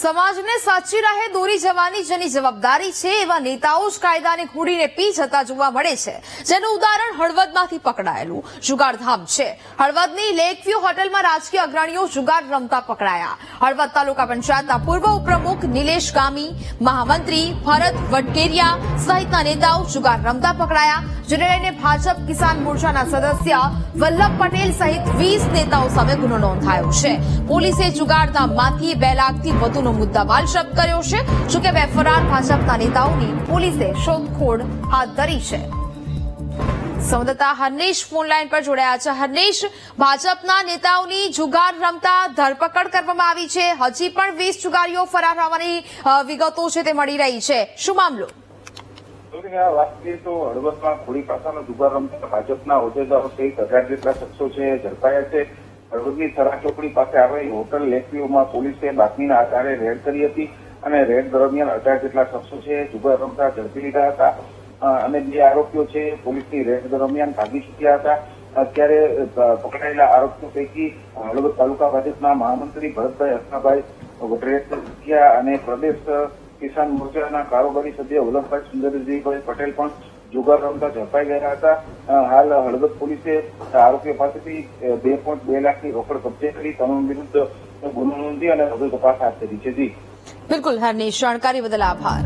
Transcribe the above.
સમાજને સાચી રાહે દોરી જવાની જેની જવાબદારી છે, એવા નેતાઓ જ કાયદાને ખૂડીને પી જતા જોવા મળે છે. જેનું ઉદાહરણ હળવદમાંથી પકડાયેલું જુગારધામ છે. હળવદની લેકવ્યુ હોટલમાં રાજકીય અગ્રણીઓ જુગાર રમતા પકડાયા. હળવદ તાલુકા પંચાયતના પૂર્વ ઉપપ્રમુખ નિલેશ ગામી, મહામંત્રી ભરત વટકેરિયા સહિતના નેતાઓ જુગાર રમતા પકડાયા, જેને લઈને ભાજપ કિસાન મોરચાના સદસ્ય વલ્લભ પટેલ સહિત વીસ નેતાઓ સામે ગુનો નોંધાયો છે. પોલીસે જુગારધામમાંથી બે લાખથી વધુનો મુદ્દામાલ જપ્ત કર્યો છે. જોકે બે ફરાર ભાજપના નેતાઓની પોલીસે શોધખોળ હાથ ધરી છે. સંવાદદાતા હર્નેશ ફોનલાઈન પર જોડાયા છે. હર્નેશ, ભાજપના નેતાઓની જુગાર રમતા ધરપકડ કરવામાં આવી છે. હજી પણ વીસ જુગારીઓ ફરાર હોવાની વિગતો છે તે મળી રહી છે. શું મામલો? તો હળવદમાં ખોડી પાસાનો જુગાર રમતા ભાજપના હોદ્દેદારો સહિત અઢાર જેટલા શખ્સો છે, ઝડપાયા છે. હળવદની થરા ચોકડી પાસે આવેલી હોટલ લેકવ્યુમાં પોલીસે બાતમીના આધારે રેડ કરી હતી અને રેડ દરમિયાન અઢાર જેટલા શખ્સો છે, જુગાર રમતા ઝડપી લીધા હતા. અને બે આરોપીઓ છે, પોલીસની રેડ દરમિયાન ભાગી ચૂક્યા હતા. અત્યારે પકડાયેલા આરોપીઓ પૈકી હળવદ તાલુકા ભાજપના મહામંત્રી ભરતભાઈ હસનાભાઈ વડરેટિયા અને પ્રદેશ કિસાન મોરચાના કારોબારી સભ્ય વલ્લભભાઈ સુંદરજીભાઈ પટેલ પણ જુગાર રમતા ઝડપાઈ ગયા હતા. હાલ હળવદ પોલીસે આરોપીઓ પાસેથી બે પોઈન્ટ બે લાખની રોકડ કબજે કરી તમામ વિરુદ્ધ ગુનો નોંધી અને વધુ તપાસ હાથ ધરી છે. જી. બિલકુલ, હરની, જાણકારી બદલ આભાર.